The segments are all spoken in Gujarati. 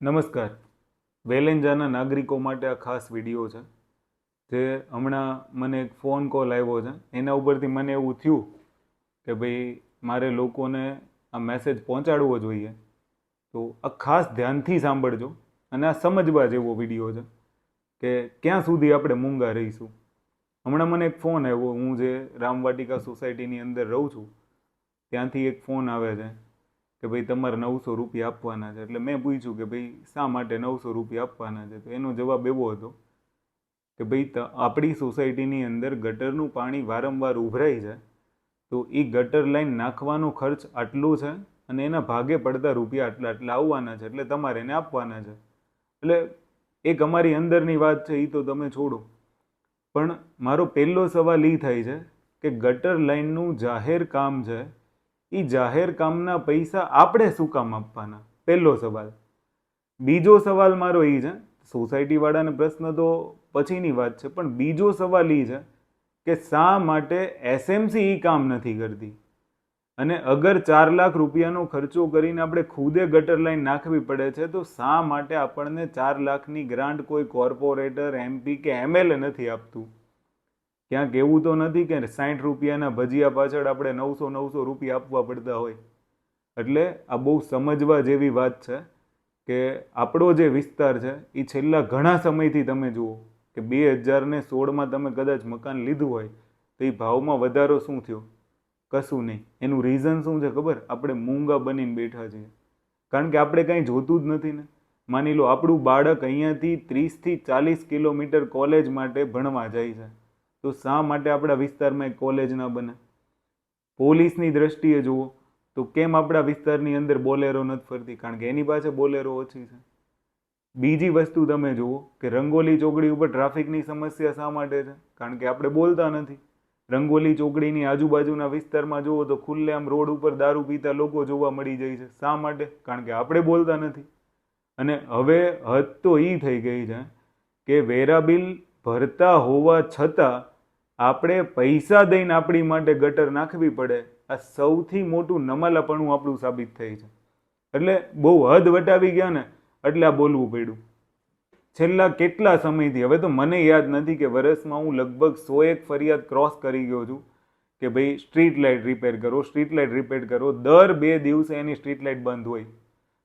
નમસ્કાર. વેલેન્જાના નાગરિકો માટે આ ખાસ વીડિયો છે, જે હમણાં મને એક ફોન કોલ આવ્યો છે. એના ઉપરથી મને એવું થયું કે ભાઈ મારે લોકોને આ મેસેજ પહોંચાડવો જોઈએ. તો આ ખાસ ધ્યાનથી સાંભળજો અને આ સમજવા જેવો વીડિયો છે કે ક્યાં સુધી આપણે મૂંગા રહીશું. હમણાં મને એક ફોન આવ્યો. હું જે રામવાટિકા સોસાયટીની અંદર રહું છું, ત્યાંથી એક ફોન આવે છે. કે ભાઈ તમારે નવસો રૂપિયા આપવાના છે. એટલે મેં પૂછ્યું કે ભાઈ શા માટે નવસો રૂપિયા આપવાના છે? તો એનો જવાબ એવો હતો કે ભાઈ આપણી સોસાયટીની અંદર ગટરનું પાણી વારંવાર ઉભરાય છે. તો એ ગટર લાઈન નાખવાનો ખર્ચ આટલો છે અને એના ભાગે પડતા રૂપિયા આટલા આટલા આવવાના છે. એટલે તમારે એને આપવાના છે. એટલે એક અમારી અંદરની વાત છે એ તો તમે છોડો. પણ મારો પહેલો સવાલ એ થાય છે કે ગટર લાઈનનું જાહેર કામ છે એ જાહેર કામના પૈસા આપણે શું કામ આપવાના? પહેલો સવાલ. બીજો સવાલ મારો એ છે, સોસાયટીવાળાને પ્રશ્ન તો પછીની વાત છે, પણ બીજો સવાલ એ છે કે શા માટે એસએમસી એ કામ નથી કરતી? અને અગર ચાર લાખ રૂપિયાનો ખર્ચો કરીને આપણે ખુદે ગટર લાઈન નાખવી પડે છે, તો શા માટે આપણને ચાર લાખની ગ્રાન્ટ કોઈ કોર્પોરેટર એમપી કે એમએલએ નથી આપતું? ક્યાંક એવું તો નથી કે સાઠ રૂપિયાના ભજીયા પાછળ આપણે નવસો નવસો રૂપિયા આપવા પડતા હોય. એટલે આ બહુ સમજવા જેવી વાત છે કે આપણો જે વિસ્તાર છે એ છેલ્લા ઘણા સમયથી તમે જુઓ કે બે હજારને સોળમાં તમે કદાચ મકાન લીધું હોય, તો એ ભાવમાં વધારો શું થયો? કશું નહીં. એનું રીઝન શું છે ખબર? આપણે મૂંગા બનીને બેઠા છીએ. કારણ કે આપણે કાંઈ જોતું જ નથી ને. માની લો આપણું બાળક અહીંયાથી ત્રીસથી ચાલીસ કિલોમીટર કોલેજ માટે ભણવા જાય છે. તો શા માટે આપણા વિસ્તારમાં એક કોલેજ ન બને? પોલીસની દ્રષ્ટિએ જુઓ, તો કેમ આપણા વિસ્તારની અંદર બોલેરો નથી ફરતી? કારણ કે એની પાસે બોલેરો ઓછી છે. બીજી વસ્તુ તમે જુઓ કે રંગોલી ચોકડી ઉપર ટ્રાફિકની સમસ્યા શા માટે છે? કારણ કે આપણે બોલતા નથી. રંગોલી ચોકડીની આજુબાજુના વિસ્તારમાં જુઓ તો ખુલ્લેઆમ રોડ ઉપર દારૂ પીતા લોકો જોવા મળી જાય છે. શા માટે? કારણ કે આપણે બોલતા નથી. અને હવે હદ તો એ થઈ ગઈ છે કે વેરા બિલ ભરતા હોવા છતાં આપણે પૈસા દઈને આપણી માટે ગટર નાખવી પડે. આ સૌથી મોટું નમાલાપણું આપણું સાબિત થઈ છે. એટલે બહુ હદ વટાવી ગયા ને, એટલે આ બોલવું પડ્યું. છેલ્લા કેટલા સમયથી, હવે તો મને યાદ નથી કે વર્ષમાં હું લગભગ સો એક ફરિયાદ ક્રોસ કરી ગયો છું કે ભાઈ સ્ટ્રીટ લાઇટ રિપેર કરો સ્ટ્રીટ લાઇટ રિપેર કરો. દર બે દિવસે એની સ્ટ્રીટ લાઇટ બંધ હોય.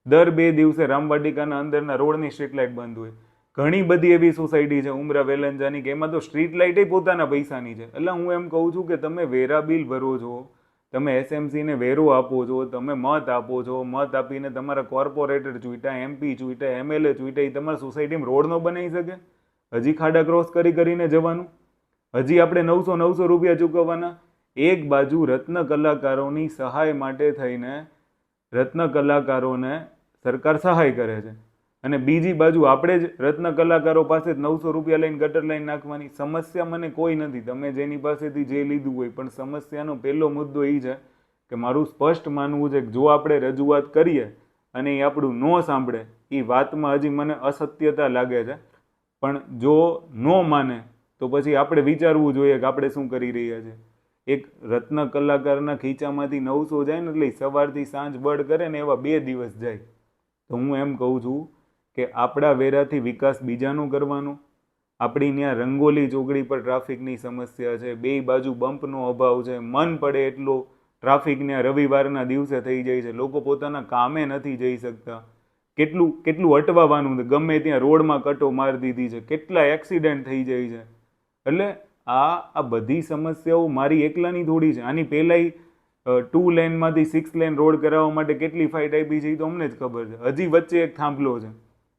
દર બે દિવસે રામવાટિકાના અંદરના રોડની સ્ટ્રીટ લાઇટ બંધ હોય. ઘણી બધી એવી સોસાયટી છે, ઉમરા વેલંજાની કે એમાં તો સ્ટ્રીટ લાઇટે પોતાના પૈસાની છે. એટલે હું એમ કહું છું કે તમે વેરા બિલ ભરો છો, તમે એસએમસીને વેરો આપો છો, તમે મત આપો છો, મત આપીને તમારા કોર્પોરેટર ચૂંટા એમપી ચૂંટા એમએલએ ચૂંટા એ તમારા સોસાયટીમાં રોડ ન બનાવી શકે? હજી ખાડા ક્રોસ કરી કરીને જવાનું? હજી આપણે નવસો નવસો રૂપિયા ચૂકવવાના? એક બાજુ રત્ન કલાકારોની સહાય માટે થઈને રત્ન કલાકારોને સરકાર સહાય કરે છે. અને બીજી બાજુ આપણે જ રત્ન કલાકારો પાસે નવસો રૂપિયા લઈને ગટર લાઈન નાખવાની સમસ્યા મને કોઈ નથી. તમે જેની પાસેથી જે લીધું હોય, પણ સમસ્યાનો પહેલો મુદ્દો એ છે કે મારું સ્પષ્ટ માનવું છે કે જો આપણે રજૂઆત કરીએ અને એ આપણું ન સાંભળે એ વાતમાં હજી મને અસત્યતા લાગે છે. પણ જો ન માને, તો પછી આપણે વિચારવું જોઈએ કે આપણે શું કરી રહ્યા છીએ એક રત્ન કલાકારના ખીચામાંથી નવસો જાય ને એટલે સવારથી સાંજ બળ કરે ને એવા બે દિવસ જાય. તો હું એમ કહું છું કે આપણા વેરાથી વિકાસ બીજાનો કરવાનો? આપણી ત્યાં રંગોલી ચોકડી પર ટ્રાફિકની સમસ્યા છે, બે બાજુ બમ્પનો અભાવ છે, મન પડે એટલો ટ્રાફિક ત્યાં રવિવારના દિવસે થઈ જાય છે, લોકો પોતાના કામે નથી જઈ શકતા. કેટલું કેટલું અટવાવાનું ગમે ત્યાં રોડમાં કટો મારી દીધી છે, કેટલા એક્સિડન્ટ થઈ જાય છે. એટલે આ આ બધી સમસ્યાઓ મારી એકલાની થોડી છે. આની પહેલાંય ટુ લેનમાંથી સિક્સ લેન રોડ કરાવવા માટે કેટલી ફાઇટ આપી છે એ તો અમને જ ખબર છે. હજી વચ્ચે એક થાંભલો છે.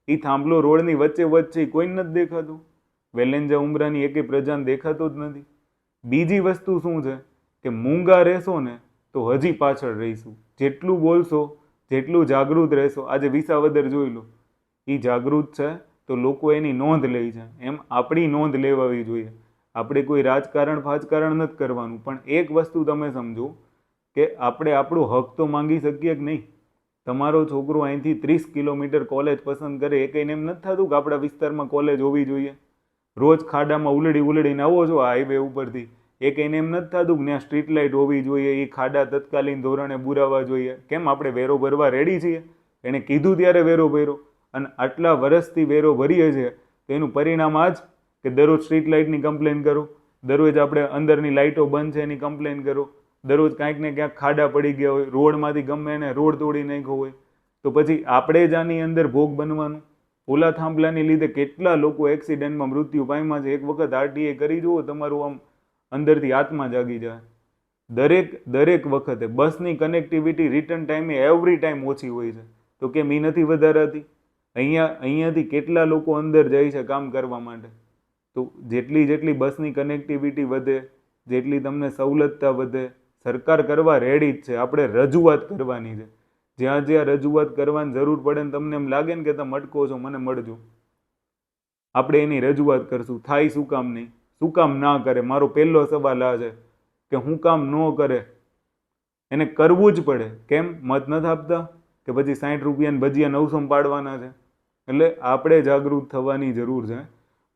એ થાંભલો રોડની વચ્ચે વચ્ચે કોઈને નથી દેખાતું. વેલેન્જા ઉમરાની એકે પ્રજાને દેખાતો જ નથી. બીજી વસ્તુ શું છે કે મૂંગા રહેશો ને તો હજી પાછળ રહીશું. જેટલું બોલશો, જેટલું જાગૃત રહેશો. આજે વિસાવદર જોઈ લો. એ જાગૃત છે તો લોકો એની નોંધ લે છે. એમ આપણી નોંધ લેવાવી જોઈએ. આપણે કોઈ રાજકારણ, ફાજકારણ નથી કરવાનું. પણ એક વસ્તુ તમે સમજો કે આપણે આપણો હક તો માંગી શકીએ કે નહીં? તમારો છોકરો અહીંથી ત્રીસ કિલોમીટર કોલેજ પસંદ કરે, એ કંઈને એમ નથી થતું કે આપણા વિસ્તારમાં કોલેજ હોવી જોઈએ? રોજ ખાડામાં ઉલડી ઉલડીને આવો છો હાઈવે ઉપરથી. એ કંઈને એમ નથી થતું કે ત્યાં સ્ટ્રીટ લાઇટ હોવી જોઈએ, એ ખાડા તત્કાલીન ધોરણે બુરાવા જોઈએ. કેમ? આપણે વેરો ભરવા રેડી છીએ. એણે કીધું ત્યારે વેરો ભર્યો. અને આટલા વર્ષથી વેરો ભરીએ છીએ, તો એનું પરિણામ આ જ કે દરરોજ સ્ટ્રીટ લાઇટની કમ્પ્લેન કરો. દરરોજ આપણે અંદરની લાઇટો બંધ છે એની કમ્પ્લેન કરો. દરરોજ કાંઈક ને ક્યાંક ખાડા પડી ગયા હોય, રોડમાંથી ગમે એને રોડ તોડી નાખ્યો હોય, તો પછી આપણે જ આની અંદર ભોગ બનવાનું? ઓલા થાંભલાની લીધે કેટલા લોકો એક્સિડન્ટમાં મૃત્યુ પામ્યા છે? એક વખત આરટીએ કરી જુઓ, તમારું આમ અંદરથી આત્મા જાગી જાય. દરેક દરેક વખતે બસની કનેક્ટિવિટી રિટર્ન ટાઈમે એવરી ટાઈમ ઓછી હોય છે. તો કેમ એ નથી વધારાતી? અહીંયા, અહીંયાથી કેટલા લોકો અંદર જાય છે કામ કરવા માટે? તો જેટલી જેટલી બસની કનેક્ટિવિટી વધે, જેટલી તમને સવલતતા વધે સરકાર કરવા રેડી જ છે. આપણે રજૂઆત કરવાની છે. જ્યાં જ્યાં રજૂઆત કરવાની જરૂર પડે ને તમને એમ લાગે ને કે તમે અટકો છો, મને મળજો. આપણે એની રજૂઆત કરશું. થાય શું કામ નહીં? શું કામ ના કરે? મારો પહેલો સવાલ આ છે કે હું કામ ન કરે, એને કરવું જ પડે. કેમ? મત નથી આપતા? કે પછી સાઠ રૂપિયાને ભજીયા નવસો પાડવાના છે? એટલે આપણે જાગૃત થવાની જરૂર છે.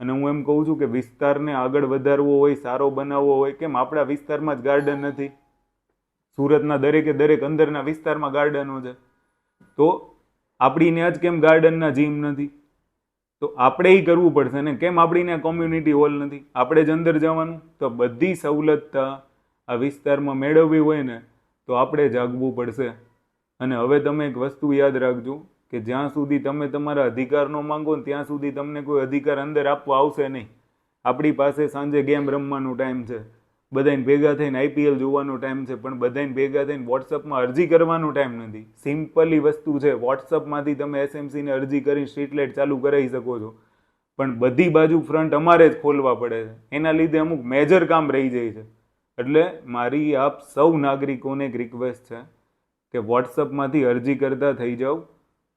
અને હું એમ કહું છું કે વિસ્તારને આગળ વધારવો હોય, સારો બનાવવો હોય, કેમ? આપણા વિસ્તારમાં જ ગાર્ડન નથી. સુરતના દરેકે દરેક અંદરના વિસ્તારમાં ગાર્ડનો છે. તો આપણી ત્યાં જ કેમ ગાર્ડનના જીમ નથી? તો આપણે એ કરવું પડશે ને? કેમ આપણી ત્યાં કોમ્યુનિટી હોલ નથી? આપણે જ અંદર જવાનું? તો બધી સવલતતા આ વિસ્તારમાં મેળવવી હોય ને, તો આપણે જાગવું પડશે. અને હવે તમે એક વસ્તુ યાદ રાખજો કે જ્યાં સુધી તમે તમારા અધિકારનો માંગો ને, ત્યાં સુધી તમને કોઈ અધિકાર અંદર આપવા આવશે નહીં. આપણી પાસે સાંજે ગેમ રમવાનો ટાઈમ છે. બધાને ભેગા થઈને આઈપીએલ જોવાનો ટાઈમ છે, પણ બધાને ભેગા થઈને વોટ્સઅપમાં અરજી કરવાનો ટાઈમ નથી. સિમ્પલી વસ્તુ છે, વોટ્સઅપમાંથી તમે એસએમસીને અરજી કરી સ્ટ્રીટ લાઇટ ચાલુ કરાવી શકો છો. પણ બધી બાજુ ફ્રન્ટ અમારે જ ખોલવા પડે છે. એના લીધે અમુક મેજર કામ રહી જાય છે. એટલે મારી આપ સૌ નાગરિકોને એક રિક્વેસ્ટ છે કે વોટ્સઅપમાંથી અરજી કરતા થઈ જાઓ,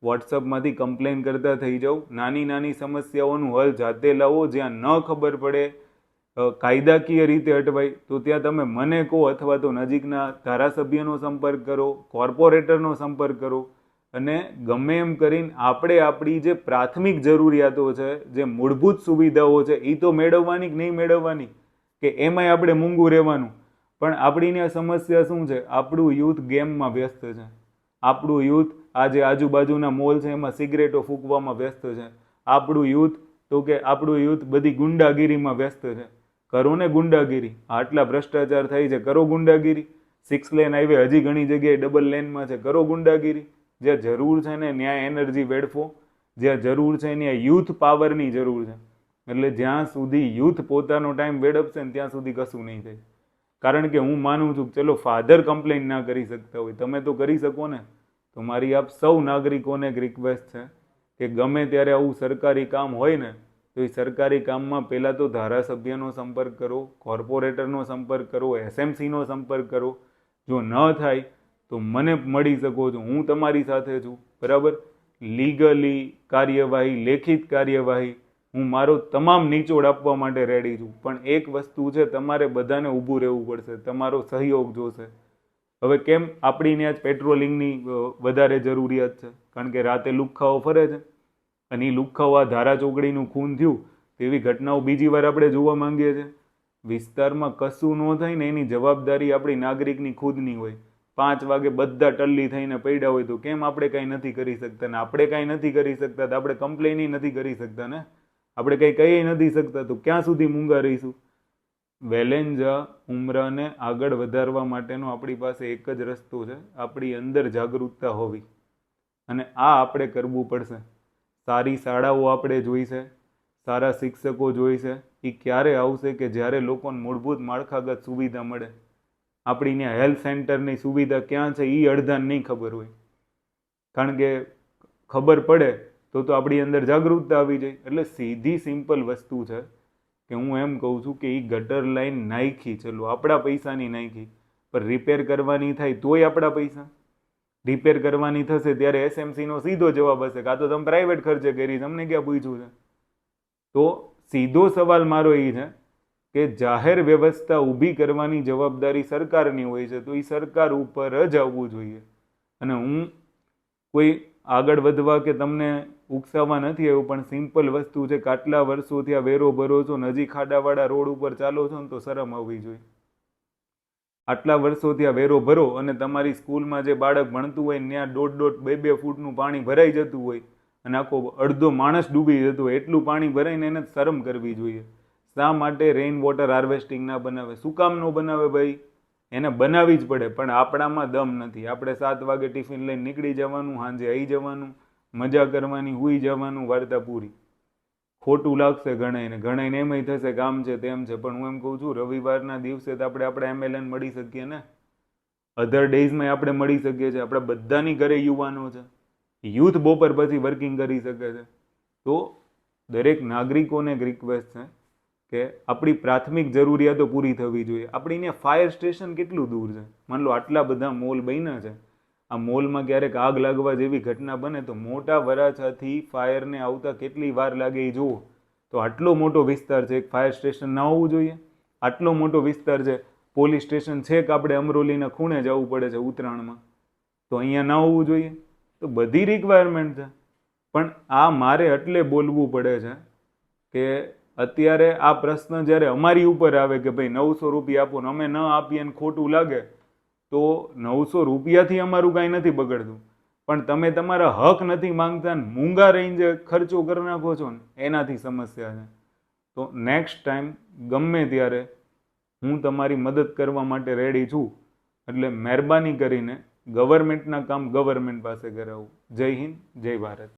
વોટ્સઅપમાંથી કમ્પ્લેન કરતા થઈ જાઓ. નાની નાની સમસ્યાઓનું હલ જાતે લાવો, જ્યાં ન ખબર પડે કાયદાકીય રીતે અટવાય તો ત્યાં તમે મને કહો અથવા તો નજીકના ધારાસભ્યનો સંપર્ક કરો, કોર્પોરેટરનો સંપર્ક કરો, અને ગમે એમ કરીને આપણે આપણી જે પ્રાથમિક જરૂરિયાતો છે, જે મૂળભૂત સુવિધાઓ છે એ તો મેળવવાની કે નહીં મેળવવાની, કે એમાંય આપણે મૂંગું રહેવાનું. પણ આપણીને સમસ્યા શું છે? આપણું યુથ ગેમમાં વ્યસ્ત છે. આપણું યુથ આજે આજુબાજુના મોલ છે, એમાં સિગરેટો ફૂંકવામાં વ્યસ્ત છે. આપણું યુથ, તો કે આપણું યુથ બધી ગુંડાગીરીમાં વ્યસ્ત છે. કરો ને ગુંડાગીરી? આટલા ભ્રષ્ટાચાર થાય છે, કરો ગુંડાગીરી. સિક્સ લેન હાઈવે હજી ઘણી જગ્યાએ ડબલ લેનમાં છે, કરો ગુંડાગીરી. જ્યાં જરૂર છે ને ત્યાં એનર્જી વેડફો. જ્યાં જરૂર છે ત્યાં યુથ પાવરની જરૂર છે. એટલે જ્યાં સુધી યુથ પોતાનો ટાઈમ વેડપશે ને ત્યાં સુધી કશું નહીં થાય. કારણ કે હું માનું છું કે ચલો ફાધર કમ્પ્લેન ના કરી શકતા હોય. તમે તો કરી શકો ને. તો મારી આપ સૌ નાગરિકોને એક રિક્વેસ્ટ છે કે ગમે ત્યારે આવું સરકારી કામ હોય ને તો એ સરકારી કામમાં પહેલાં તો ધારાસભ્યનો સંપર્ક કરો, કોર્પોરેટરનો સંપર્ક કરો, એસએમસીનો સંપર્ક કરો. જો ન થાય તો મને મળી શકો છો હું તમારી સાથે છું, બરાબર? લીગલી કાર્યવાહી, લેખિત કાર્યવાહી હું મારો તમામ નીચોડ આપવા માટે રેડી છું. પણ એક વસ્તુ છે, તમારે બધાને ઊભું રહેવું પડશે, તમારો સહયોગ જોશે. હવે કેમ? આપણી ત્યાં જ પેટ્રોલિંગની વધારે જરૂરિયાત છે. કારણ કે રાતે લુખ્ખાઓ ફરે છે. અને એ લુખાવા ધારા ચોકડીનું ખૂન થયું, તેવી ઘટનાઓ બીજી વાર આપણે જોવા માંગીએ છીએ. વિસ્તારમાં કશું ન થાય ને એની જવાબદારી આપણી નાગરિકની ખુદની હોય. પાંચ વાગે બધા ટલ્લી થઈને પડ્યા હોય તો કેમ આપણે કાંઈ નથી કરી શકતા ને આપણે કાંઈ નથી કરી શકતા તો આપણે કમ્પ્લેન નથી કરી શકતા ને? આપણે કંઈ કહી નથી શકતા તો ક્યાં સુધી મૂંગા રહીશું? વેલેન્જા ઉમરાને આગળ વધારવા માટેનો આપણી પાસે એક જ રસ્તો છે, આપણી અંદર જાગૃતતા હોવી. અને આ આપણે કરવું પડશે. સારી શાળાઓ આપણે જોઈશે સારા શિક્ષકો જોઈશે એ ક્યારે આવશે કે જ્યારે લોકોને મૂળભૂત માળખાગત સુવિધા મળે? આપણી ત્યાં હેલ્થ સેન્ટરની સુવિધા ક્યાં છે એ અડધાને નહીં ખબર હોય. કારણ કે ખબર પડે તો તો આપણી અંદર જાગૃતતા આવી જાય. એટલે સીધી સિમ્પલ વસ્તુ છે કે હું એમ કહું છું કે એ ગટર લાઈન નાખી ચલો આપણા પૈસાની નાખી. પણ રિપેર કરવાની થાય તોય આપણા પૈસા. રિપેર કરવાની થશે ત્યારે એસએમસીનો સીધો જવાબ હશે કાં તો તમે પ્રાઇવેટ ખર્ચે કરી તમને ક્યાં પૂછ્યું છે? તો સીધો સવાલ મારો એ છે કે જાહેર વ્યવસ્થા ઊભી કરવાની જવાબદારી સરકારની હોય છે, તો એ સરકાર ઉપર જ આવવું જોઈએ. અને હું કોઈ આગળ વધવા કે તમને ઉકસાવવા નથી આવ્યું, પણ સિમ્પલ વસ્તુ છે કાટલા વર્ષોથી આ વેરો ભરો છો ને હજી ખાડાવાળા રોડ ઉપર ચાલો છો ને તો શરમ આવવી જોઈએ. આટલા વર્ષોથી આ વેરો ભરો અને તમારી સ્કૂલમાં જે બાળક ભણતું હોય ત્યાં દોઢ દોઢ બે બે ફૂટનું પાણી ભરાઈ જતું હોય અને આખો અડધો માણસ ડૂબી જતો હોય, એટલું પાણી ભરાઈને એને શરમ કરવી જોઈએ. શા માટે રેઇન વોટર હાર્વેસ્ટિંગ ના બનાવે? શું કામ ન બનાવે ભાઈ? એને બનાવવી જ પડે, પણ આપણામાં દમ નથી. આપણે સાત વાગે ટિફિન લઈને નીકળી જવાનું, સાંજે આવી જવાનું, મજા કરવાની, હુઈ જવાનું, વાર્તા પૂરી. ખોટું લાગશે ઘણાઈને ઘણાઈને એમ થશે કામ છે તેમ છે. પણ હું એમ કહું છું, રવિવારના દિવસે તો આપણે આપણે એમએલએન મળી શકીએ ને. અધર ડેઝમાં આપણે મળી શકીએ છીએ. આપણા બધાની ઘરે યુવાનો છે. યુથ બપોર પછી વર્કિંગ કરી શકે છે. તો દરેક નાગરિકોને એક રિક્વેસ્ટ છે કે આપણી પ્રાથમિક જરૂરિયાતો પૂરી થવી જોઈએ. આપણી અહીંયા ફાયર સ્ટેશન કેટલું દૂર છે? માન લો આટલા બધા મોલ બન્યા છે. આ મોલમાં ક્યારેક આગ લાગવા જેવી ઘટના બને તો મોટા વરાછાથી ફાયરને આવતા કેટલી વાર લાગે એ જુઓ. તો આટલો મોટો વિસ્તાર છે, એક ફાયર સ્ટેશન ના હોવું જોઈએ. આટલો મોટો વિસ્તાર છે, પોલીસ સ્ટેશન છે કે આપણે અમરોલીના ખૂણે જવું પડે છે ઉત્તરાયણમાં. તો અહીંયા ના હોવું જોઈએ. તો બધી રિક્વાયરમેન્ટ છે. પણ આ મારે એટલે બોલવું પડે છે કે અત્યારે આ પ્રશ્ન જ્યારે અમારી ઉપર આવે કે ભાઈ નવસો રૂપિયા આપો ને અમે ન આપીએ ને ખોટું લાગે તો નવસો રૂપિયાથી અમારું કાંઈ નથી બગડતું. પણ તમે તમારા હક નથી માંગતા ને મૂંગા રહીને જે ખર્ચો કરી નાખો છો ને, એનાથી સમસ્યા છે. તો નેક્સ્ટ ટાઈમ ગમે ત્યારે હું તમારી મદદ કરવા માટે રેડી છું, એટલે મહેરબાની કરીને ગવર્મેન્ટના કામ ગવર્મેન્ટ પાસે કરાવું. જય હિન્દ, જય ભારત.